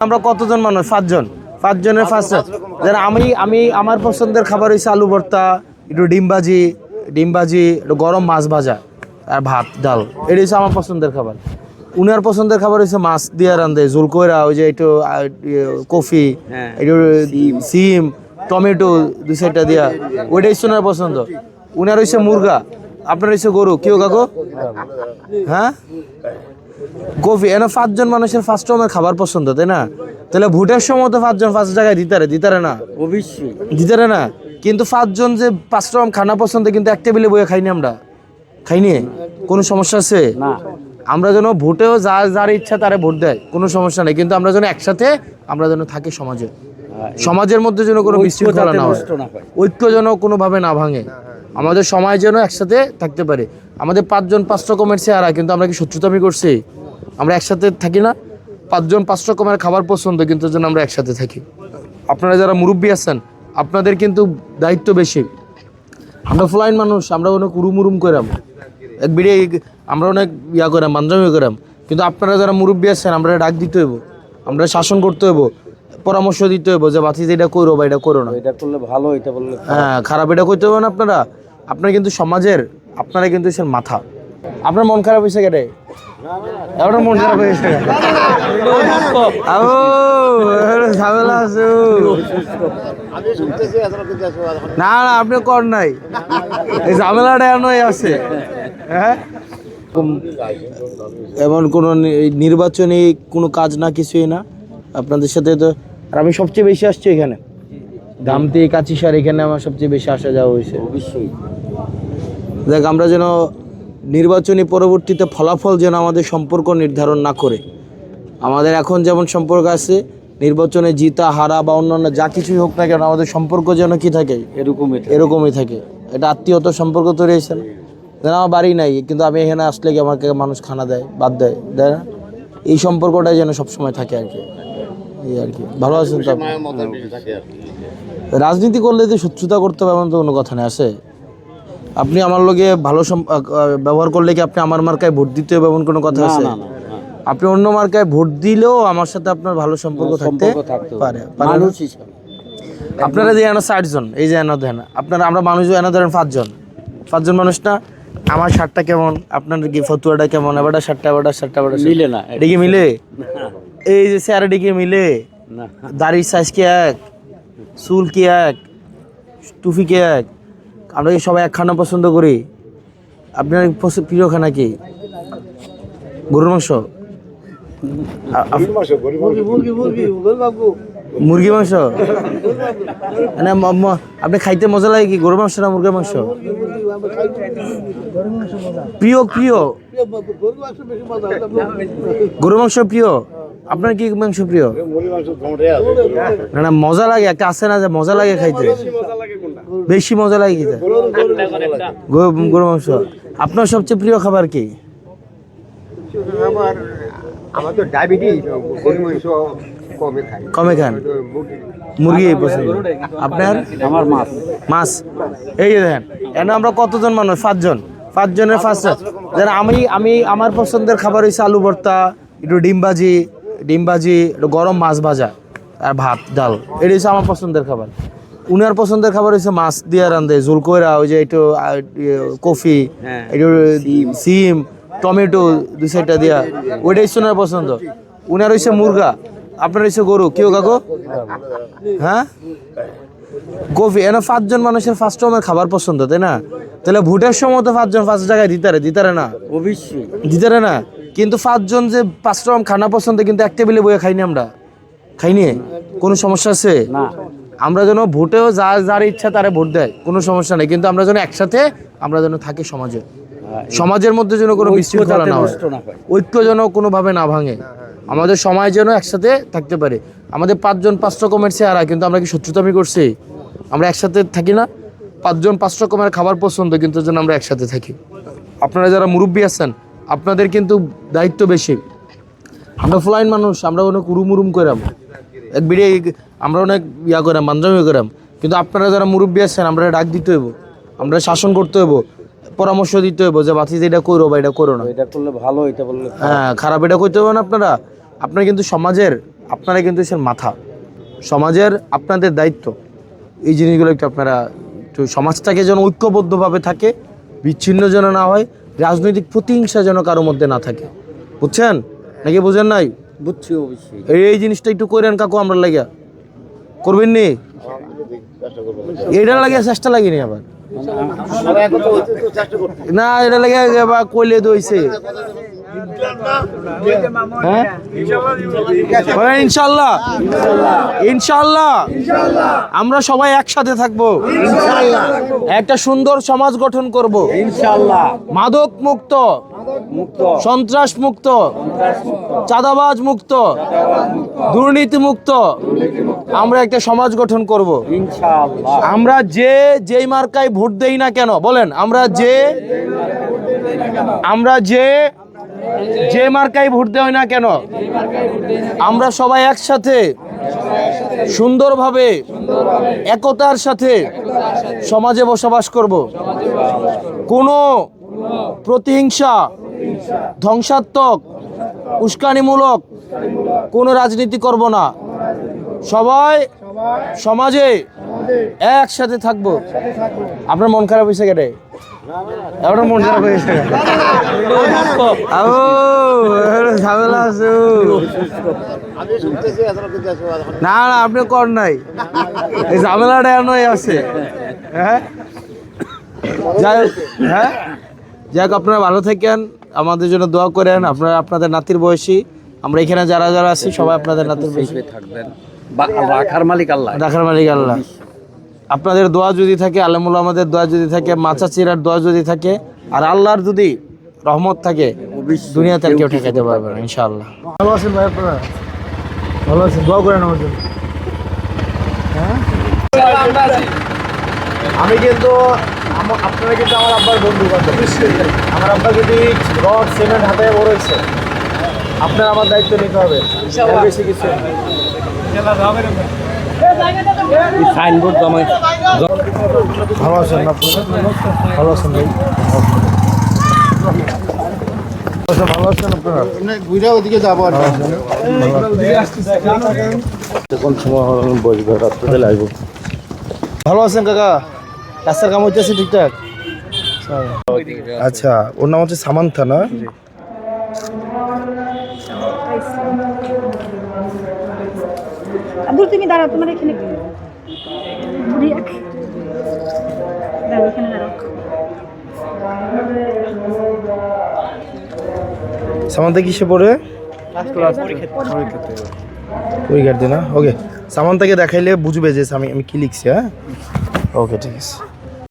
আমরা কতজন মানুষ? পাঁচজন পাঁচজনের ফার্স্ট যেন আমি আমি আমার পছন্দের খাবার হচ্ছে আলু ভর্তা একটু ডিম ভাজি ডিম ভাজি একটু গরম মাছ ভাজা আর ভাত ডাল। এটা হচ্ছে আমার পছন্দের খাবার। উনার পছন্দের খাবার হচ্ছে মাছ দিয়ে রান্ধে জোল কইরা ওই যে একটু ইয়ে, কফি হ্যাঁ। একটু সিম। টমেটো দুই সাইডটা দিয়া। ওইটাই হচ্ছে ওনার পছন্দ। উনার হচ্ছে মুরগা আপনার হচ্ছে গরু। কেউ কাকু? হ্যাঁ? কফি এনে পাঁচজন মানুষের ফার্স্ট রকমের খাবার পছন্দ তাই না? তাহলে ভোটের সময় তো পাঁচজন পাঁচ জায়গায় দিতারে দিতারে না? অবশ্যই। দিতারে না? কিন্তু পাঁচজন যে পাঁচ রকম খানা পছন্দ কিন্তু এক টেবিলে বইয়ে খাইনি আমরা? খাইনি? কোনো সমস্যা আছে? না। আমরা যেন ভোটেও যা যার ইচ্ছা তারে ভোট দেয় কোনো সমস্যা নেই। কিন্তু আমরা যেন একসাথে আমরা যেন থাকি সমাজে। সমাজের মধ্যে যেন কোনো বিশৃঙ্খলা না হয়। না হয়। ঐক্য যেন কোনোভাবে না ভাঙে। আমাদের সমাজ যেন একসাথে থাকতে পারে। আমাদের পাঁচজন পাঁচ রকমের চেহারা কিন্তু আমরা কি শত্রুতামি করছি? আমরা একসাথে থাকি না পাঁচজন পাঁচ রকমের খাবার পছন্দ কিন্তু যেন আমরা একসাথে থাকি। আপনারা যারা মুরব্বী আছেন আপনাদের কিন্তু দায়িত্ব বেশি। আমরা ফ্লাইন মানুষ আমরা অনেক উরুম উরুম করাম এক বিড়ে আমরা অনেক ইয়া করাম বান্ধবী করাম কিন্তু আপনারা যারা মুরব্বী আছেন আমরা ডাক দিতে হইব। আমরা শাসন করতে হইব পরামর্শ দিতে হইব যে বাতি এটা করো বা এটা করো না। এটা করলে ভালো এটা বললে হ্যাঁ খারাপ এটা করতে হবে না আপনারা। আপনারা কিন্তু সমাজের আপনারা কিন্তু সে মাথা। আপনার মন খারাপ হয়েছে কেটে? আপনার মন খারাপ হয়েছে। ঝামেলা আছে না না আপনি কর নাই। এই ঝামেলাটা এমনই আছে। হ্যাঁ? এমন কোনো নির্বাচনী কোনো কাজ না কিছুই না। আপনাদের সাথে তো আর আমি সবচেয়ে বেশি আসছি এখানে। গামতি কাচিসার এখানে আমার সবচেয়ে বেশি আসা যাওয়া হয়েছে। অবশ্যই। দেখ আমরা যেন নির্বাচনী পরবর্তীতে ফলাফল যেন আমাদের সম্পর্ক নির্ধারণ না করে। আমাদের এখন যেমন সম্পর্ক আছে নির্বাচনে জিতা হারা বা অন্যান্য যা কিছুই হোক না কেন আমাদের সম্পর্ক যেন কি থাকে? এরকমই এরকমই থাকে। এটা আত্মীয়তার সম্পর্ক তৈরি হয়েছে না? যেন আমার বাড়ি নাই কিন্তু আমি এখানে আসলে কি আমাকে মানুষ খানা দেয় বাদ দেয়? দেয় না? এই সম্পর্কটাই যেন সবসময় থাকে আর কি। এই আর কি। ভালো আছেন তো রাজনীতি করলে যে শত্রুতা করতে হবে এমন তো কোনো কথা নেই আছে? আপনি আমার লগে ভালো ব্যবহার করলে কি আপনি আমার মার্কায় ভোট দিতে হবে এমন কোনো কথা আছে। আপনি অন্য মার্কায় ভোট দিলেও আমার সাথে আপনার ভালো সম্পর্ক থাকতে পারে মানুষ আপনারা যে এনা ষাট জন এই যে এনা দেন আপনারা আমরা মানুষ এনা ধরেন পাঁচজন। পাঁচজন মানুষ না আমার শার্টটা কেমন আপনার কি ফতুয়াটা কেমন এবারটা শার্টটা এবারটা শার্টটা এবারটা মিলে না এটা কি মিলে? এই যে স্যারটা কি মিলে? না। দাড়ির সাইজ কি এক? চুল কি এক? টুপি কি এক? আমরা কি সবাই এক খানা পছন্দ করি? আপনার প্রিয় খানা কি? গরুর মাংস? মুরগি মাংস। মানে আপনি খাইতে মজা লাগে কি গরুর মাংস না মুরগির মাংস? প্রিয় প্রিয়। গরুর মাংস প্রিয়? আপনার কি মাংস প্রিয়? না না মজা লাগে একটা আছে না যে মজা লাগে খাইতে। বেশি মজা লাগে খেতে। গরু মাংস। আপনার সবচেয়ে প্রিয় খাবার কি? আমার তো ডায়াবেটিস গরু মাংস কমে খান? মুরগি। পছন্দ। আপনার? আমার মাছ। মাছ। এই দেখেন এখানে আমরা কতজন মানুষ? পাঁচজন। পাঁচজনের ফার্স্ট যেন আমি আমি আমার পছন্দের খাবার হয়েছে আলু ভর্তা একটু ডিম ভাজি ডিম ভাজি একটু গরম মাছ ভাজা আর ভাত ডাল। এটা হচ্ছে আমার পছন্দের খাবার। উনার পছন্দের খাবার হচ্ছে মাছ দিয়ে রান্ধে জোল কইরা ওই যে একটু ইয়ে, কফি হ্যাঁ। একটু সিম। টমেটো দুই সাইডটা দিয়া। ওইটাই হচ্ছে ওনার পছন্দ। উনার হচ্ছে মুরগা আপনার হচ্ছে গরু। কেউ কাকু? হ্যাঁ? কফি এনে পাঁচজন মানুষের ফার্স্ট রকমের খাবার পছন্দ তাই না? তাহলে ভোটের সময় তো পাঁচজন পাঁচ জায়গায় দিতারে দিতারে না? অবশ্যই। দিতারে না? কিন্তু পাঁচজন যে পাঁচ রকম খানা পছন্দ কিন্তু এক টেবিলে বইয়ে খাইনি আমরা। খাইনি? কোনো সমস্যা আছে? না। আমরা যেন ভোটেও যা যার ইচ্ছা তারা ভোট দেয় কোনো সমস্যা নেই। কিন্তু আমরা যেন একসাথে আমরা যেন থাকি সমাজে। সমাজের মধ্যে যেন কোনো বিশৃঙ্খলা না হয়। ঐক্য যেন কোনোভাবে না ভাঙে। আমাদের সমাজ যেন একসাথে থাকতে পারে। আমাদের পাঁচজন পাঁচ রকমের চেহারা কিন্তু আমরা কি শত্রুতামি করছি? আমরা একসাথে থাকি না? পাঁচজন পাঁচ রকমের খাবার পছন্দ কিন্তু যেন আমরা একসাথে থাকি। আপনারা যারা মুরব্বী আছেন আপনাদের কিন্তু দায়িত্ব বেশি। আমরা ফ্লাইন মানুষ আমরা অনেক কুরুমুরুম করাম এক বিড়ে আমরা অনেক ইয়া করাম বান্ধবী করাম। কিন্তু আপনারা যারা মুরব্বী আছেন আমরা ডাক দিতে হইব। আমরা শাসন করতে হইব পরামর্শ দিতে হইব যে বাতি এটা করো বা এটা করো না। এটা করলে ভালো এটা বললে হ্যাঁ খারাপ এটা করতে হবে না আপনারা। আপনারা কিন্তু সমাজের আপনারা কিন্তু সে মাথা। সমাজের আপনাদের দায়িত্ব। এই জিনিসগুলো একটু আপনারা একটু সমাজটাকে যেন ঐক্যবদ্ধভাবে থাকে বিচ্ছিন্ন যেন না হয় রাজনৈতিক প্রতিহিংসা যেন কারোর মধ্যে না থাকে। বুঝছেন? নাকি বুঝেন নাই? বুঝছি অবশ্যই। এই এই জিনিসটা একটু করেন কাকু আমরা লাগিয়া। করবেন নি? এটা লাগে চেষ্টা লাগেনি আবার। না এটা লাগে আবার কইলে দইছে হ্যাঁ? ইনশাল্লাহ। ইনশাল্লাহ। আমরা সবাই একসাথে থাকব। একটা সুন্দর সমাজ গঠন করব। ইনশাআল্লাহ মাদক মুক্ত। সন্ত্রাস মুক্ত চাঁদাবাজ মুক্ত। দুর্নীতি মুক্ত আমরা একটা সমাজ গঠন করব। আমরা যে যেই মার্কায় ভোট দেই না কেন বলেন আমরা যে আমরা যে যে মার্কায় ভোট দেয় না কেন আমরা সবাই একসাথে সুন্দরভাবে একতার সাথে সমাজে বসবাস করব। কোনো প্রতিহিংসা, ধ্বংসাত্মক, উস্কানিমূলক, কোনো রাজনীতি করব না। সবাই সমাজে একসাথে থাকব। আপনার মন খারাপ হয়েছে কেটে আপনার মন খারাপ হয়েছে ঝামেলা না না, আপনি কর নাই। ঝামেলাটা এমনই আছে। হ্যাঁ? যাই হ্যাঁ? যাই হোক আপনারা ভালো থাকেন আমাদের জন্য দোয়া করেন। আপনারা আপনাদের নাতির বয়সী। আমরা এখানে যারা যারা আছি সবাই আপনাদের নাতির বয়সী। থাকবেন। রাখার মালিক আল্লাহ। রাখার মালিক আল্লাহ। আপনাদের দোয়া যদি থাকে আলমুল আমাদের দোয়া যদি থাকে মাচা চিরার দোয়া যদি থাকে আর আল্লাহর যদি রহমত থাকে দুনিয়াতে আর কেউ ঠেকাতে পারবে না ইনশাআল্লাহ। ভালো আছেন ভাই আপনারা? ভালো আছেন দোয়া করেন আমার জন্য। হ্যাঁ? আমি কিন্তু আপনারা কিন্তু আমার আব্বার বন্ধু বান্ধব আমার আব্বা যদি রড সিমেন্ট হাতে বড় হয়েছে আপনার আমার দায়িত্ব নিতে হবে। বেশি কিছু না। সাইনবোর্ড জমা ভালো আছেন ভালো আছেন ভাই? আচ্ছা, ভালো আছেন আপনারা? কোন সময় বসবে রাত্রে লাগবে ভালো আছেন কাকা? রাস্তার কাম হইতেছে ঠিকঠাক? আচ্ছা ওর নাম হচ্ছে সামান্থা না? আব্দুল তুমি দাঁড়াও তোমার এখানে দাঁড়াও এখানে দাঁড়াও। সামান্থা কিসে পড়ে? পরীক্ষার্থী না? ওকে সামান্তাকে দেখাইলে বুঝবে যে আমি আমি কি লিখছি হ্যাঁ? ওকে ঠিক আছে।